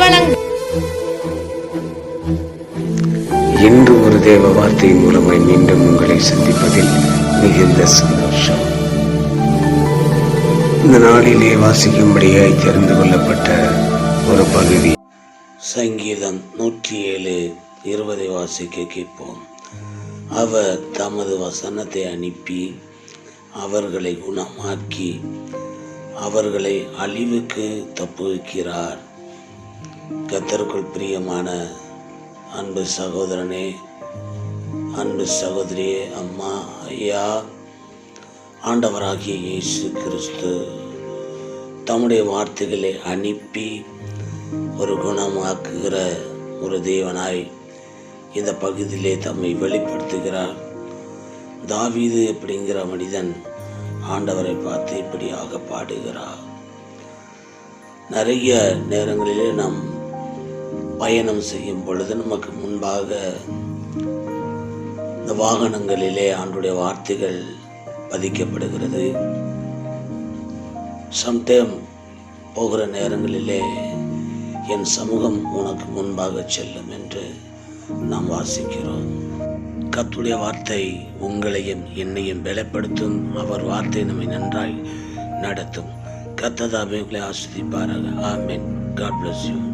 வழங்கும் இன்று ஒரு தேவ வார்த்தை மூலமாய் மீண்டும் உங்களை சந்திப்பதில் மிகுந்த சந்தோஷம். இந்த நாளிலே வாசிக்கும்படியாய் தெரிந்து கொள்ளப்பட்ட ஒரு பகுதி. சங்கீதம் நூற்றி ஏழு இருபதை வாசிக்க கேட்போம். அவர் தமது வசனத்தை அனுப்பி அவர்களை குணமாக்கி அவர்களை அழிவுக்கு தப்புவிக்கிறார். கத்தருக்குள் பிரியமான அன்பு சகோதரனே அன்பு சகோதரியே அம்மா ஐயா ஆண்டவராகிய இயேசு கிறிஸ்து. தம்முடைய வார்த்தைகளை அனுப்பி ஒரு குணமாக்குகிற ஒரு தேவனாய் இந்த பகுதியிலே தம்மை வெளிப்படுத்துகிறார். தாவீது அப்படிங்கிற மனிதன் ஆண்டவரை பார்த்து இப்படியாக பாடுகிறார். நிறைய நேரங்களிலே நாம் பயணம் செய்யும் பொழுது நமக்கு முன்பாக இந்த வாகனங்களிலே ஆண்டுடைய வார்த்தைகள் பதிக்கப்படுகிறது. சம்டைம் போகிற நேரங்களிலே என் சமூகம் உனக்கு முன்பாக செல்லும் என்று நாம் வாசிக்கிறோம். கத்துடைய வார்த்தை உங்களையும் என்னையும் பலப்படுத்தும். அவர் வார்த்தை நம்மை நன்றாய் நடத்தும். கத்ததாமே உங்களை ஆஸ்வதிப்பாராக. ஆமென். God bless you